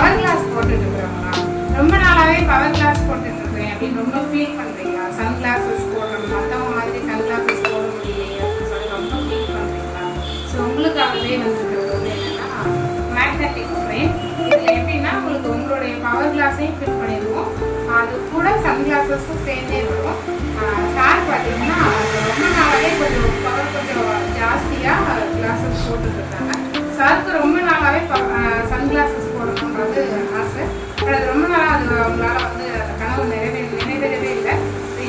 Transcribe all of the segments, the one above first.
Power class போட்டுட்டு இருக்கிறவங்களா ரொம்ப நாளாவே பவர் கிளாஸ் போட்டுட்டு இருக்கிறேன் அப்படின்னு ரொம்ப ஃபீல் பண்றீங்களா? சன் கிளாஸஸ் போடணும்? மற்றவங்க மாதிரி சன் கிளாஸஸ் போட முடியலையே அப்படின்னு சொல்லி ரொம்ப ஃபீல் பண்றீங்களா? ஸோ உங்களுக்காகவே வந்துருக்கிறது வந்து என்னன்னா மேக்னெட்டிக் ஃப்ரேம் இதில் எப்படின்னா உங்களுக்கு உங்களுடைய பவர் கிளாஸையும் ஃபிட் பண்ணிடுவோம் அது கூட சன் கிளாஸஸும் சேர்ந்தே வரும். சார் பார்த்தீங்கன்னா ரொம்ப நாளாவே கொஞ்சம் பவர் கொஞ்சம் ஜாஸ்தியாக கிளாஸஸ் போட்டுட்டு இருக்காங்க. சாருக்கு ரொம்ப நாளாவே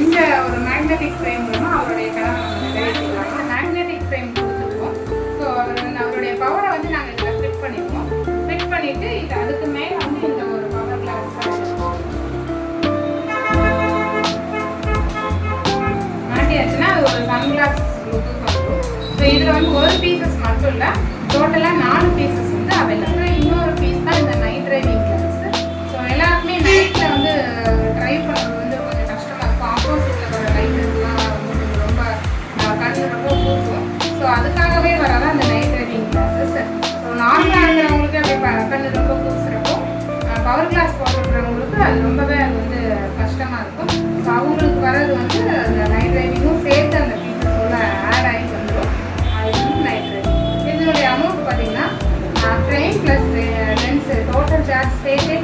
இந்த ஒரு மேக்னெட்டிக் ஃப்ரேம் மூலமாக அவருடைய கனவை நம்ம நிறைவேற்றிக்கலாம் இந்த மேக்னெட்டிக் ஃப்ரேம் கொடுத்துருக்கோம். ஸோ அவர் வந்து அவருடைய பவரை வந்து நாங்கள் இதில் ஃபிட் பண்ணிடுவோம் ஃபிட் பண்ணிவிட்டு இது அதுக்கு மேலே வந்து இந்த ஒரு பவர் கிளாஸ் மாட்டியாச்சுன்னா அது ஒரு சன்கிளாஸ் லுக்கு ஸோ இதில் வந்து ஒரு பீசஸ் மட்டும் இல்லை டோட்டலாக நாலு பீசஸ் அதுக்காகவே வராது அந்த நைட் டைமிங் கிளாஸஸ் நார்மலாக இருக்கிறவங்களுக்கு அப்படியே கண்ணு ரொம்ப கூசுறப்போ பவர் கிளாஸ் போட்டுக்கிறவங்களுக்கு அது ரொம்பவே அது வந்து கஷ்டமாக இருக்கும். ஸோ அவங்களுக்கு வர்றது வந்து அந்த நைட் டைமிங்கும் சேர்த்து அந்த ஃபீச்சர்ஸோட ஆட் ஆகி வந்துடும் அது வந்து நைட் டைமிங் இதனுடைய அமௌண்ட் பார்த்தீங்கன்னா train plus lens total charge சேர்த்தே